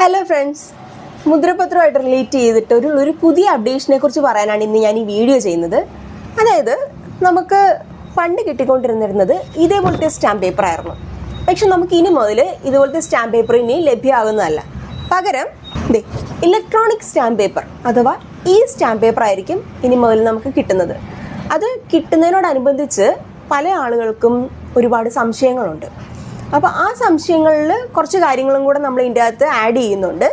Hello friends മുദ്രപത്രമായിട്ട് relate ചെയ്തിട്ട് ഒരു ഒരു പുതിയ അപ്ഡേഷനെ കുറിച്ച് പറയാനാണ് ഇന്ന് ഞാൻ ഈ വീഡിയോ ചെയ്യുന്നത്. അതായത് നമുക്ക് പണ്ട് കിട്ടിക്കൊണ്ടിരുന്നിരുന്നത് ഇതേപോലത്തെ സ്റ്റാമ്പ് പേപ്പർ ആയിരുന്നു. പക്ഷെ നമുക്ക് ഇനി മുതൽ ഇതുപോലത്തെ സ്റ്റാമ്പ് പേപ്പർ ഇനി ലഭ്യമാകുന്നതല്ല. പകരം ദേ ഇലക്ട്രോണിക് സ്റ്റാമ്പ് പേപ്പർ അഥവാ ഈ സ്റ്റാമ്പ് പേപ്പർ ആയിരിക്കും ഇനി മുതൽ നമുക്ക് കിട്ടുന്നത്. അത് കിട്ടുന്നതിനോടനുബന്ധിച്ച് പല ആളുകൾക്കും ഒരുപാട് സംശയങ്ങളുണ്ട്. അപ്പോൾ ആ സംശയങ്ങളിൽ കുറച്ച് കാര്യങ്ങളും കൂടെ നമ്മൾ ഇതിന്റെ അകത്ത് ആഡ് ചെയ്യുന്നുണ്ട്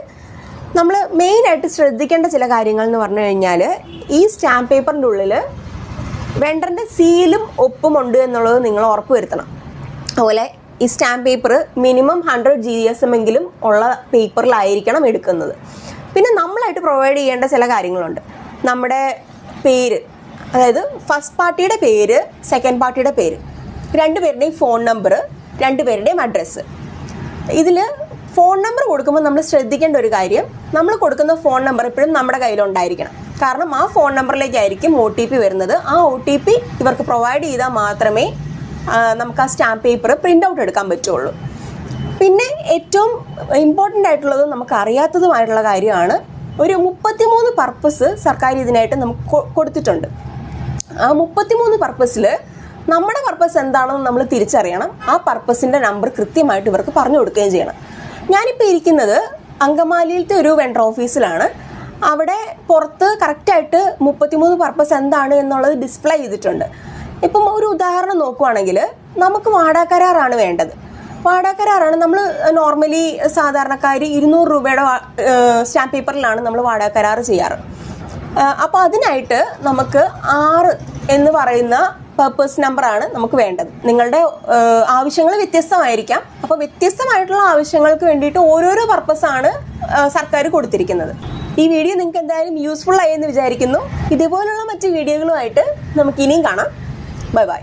നമ്മൾ മെയിനായിട്ട് ശ്രദ്ധിക്കേണ്ട ചില കാര്യങ്ങൾ എന്ന് പറഞ്ഞു കഴിഞ്ഞാൽ ഈ സ്റ്റാമ്പ് പേപ്പറിന്റെ ഉള്ളിൽ വെണ്ടറിന്റെ സീലും ഒപ്പും ഉണ്ട് എന്നുള്ളത് നിങ്ങൾ ഉറപ്പ് വരുത്തണം. അതുപോലെ ഈ stamp paper minimum hundred G S M എങ്കിലും ഉള്ള പേപ്പറിലായിരിക്കണം എടുക്കുന്നത്. പിന്നെ നമ്മളായിട്ട് പ്രൊവൈഡ് ചെയ്യേണ്ട ചില കാര്യങ്ങളുണ്ട്. നമ്മുടെ പേര് അതായത് ഫസ്റ്റ് പാർട്ടിയുടെ പേര് സെക്കൻഡ് പാർട്ടിയുടെ പേര്. രണ്ടുപേരുടെയും ഫോൺ നമ്പർ രണ്ടുപേരുടെയും അഡ്രസ്സ് ഇതിൽ ഫോൺ നമ്പർ കൊടുക്കുമ്പോൾ നമ്മൾ ശ്രദ്ധിക്കേണ്ട ഒരു കാര്യം നമ്മൾ കൊടുക്കുന്ന ഫോൺ നമ്പർ എപ്പോഴും നമ്മുടെ കയ്യിലുണ്ടായിരിക്കണം കാരണം ആ ഫോൺ നമ്പറിലേക്കായിരിക്കും ഒ ടി പി വരുന്നത്. ആ ഒ ടി പി ഇവർക്ക് പ്രൊവൈഡ് ചെയ്താൽ മാത്രമേ നമുക്ക് ആ സ്റ്റാമ്പ് പേപ്പർ പ്രിന്റ് ഔട്ട് എടുക്കാൻ പറ്റുള്ളൂ. പിന്നെ ഏറ്റവും ഇമ്പോർട്ടന്റ് ആയിട്ടുള്ളതും നമുക്ക് അറിയാത്തതുമായിട്ടുള്ള കാര്യമാണ് ഒരു മുപ്പത്തിമൂന്ന് പർപ്പസ് സർക്കാർ ഇതിനായിട്ട് നമുക്ക് കൊടുത്തിട്ടുണ്ട്. ആ മുപ്പത്തിമൂന്ന് പർപ്പസിൽ നമ്മുടെ പർപ്പസ് എന്താണെന്ന് നമ്മൾ തിരിച്ചറിയണം. ആ പർപ്പസിന്റെ നമ്പർ കൃത്യമായിട്ട് ഇവർക്ക് പറഞ്ഞു കൊടുക്കുകയും ചെയ്യണം. ഞാനിപ്പോൾ ഇരിക്കുന്നത് അങ്കമാലിയിലത്തെ ഒരു വെണ്ടർ ഓഫീസിലാണ് അവിടെ പുറത്ത് കറക്റ്റായിട്ട് മുപ്പത്തിമൂന്ന് പർപ്പസ് എന്താണ് എന്നുള്ളത് ഡിസ്പ്ലേ ചെയ്തിട്ടുണ്ട്. ഇപ്പം ഒരു ഉദാഹരണം നോക്കുവാണെങ്കിൽ നമുക്ക് വാടാക്കരാറാണ് വേണ്ടത്. വാടാക്കരാറാണ് നമ്മൾ നോർമലി സാധാരണക്കാർ ഇരുന്നൂറ് രൂപയുടെ സ്റ്റാമ്പ് പേപ്പറിലാണ് നമ്മൾ വാടാക്കരാറ് ചെയ്യാറ്. അപ്പോൾ അതിനായിട്ട് നമുക്ക് ആറ് എന്ന് പറയുന്ന പർപ്പസ് നമ്പറാണ് നമുക്ക് വേണ്ടത്. നിങ്ങളുടെ ആവശ്യങ്ങൾ വ്യത്യസ്തമായിരിക്കാം. അപ്പോൾ വ്യത്യസ്തമായിട്ടുള്ള ആവശ്യങ്ങൾക്ക് വേണ്ടിയിട്ട് ഓരോരോ ആണ് സർക്കാർ കൊടുത്തിരിക്കുന്നത്. ഈ വീഡിയോ നിങ്ങൾക്ക് എന്തായാലും യൂസ്ഫുൾ ആയി എന്ന് വിചാരിക്കുന്നു. ഇതുപോലുള്ള മറ്റ് വീഡിയോകളുമായിട്ട് നമുക്ക് ഇനിയും കാണാം. Bye bye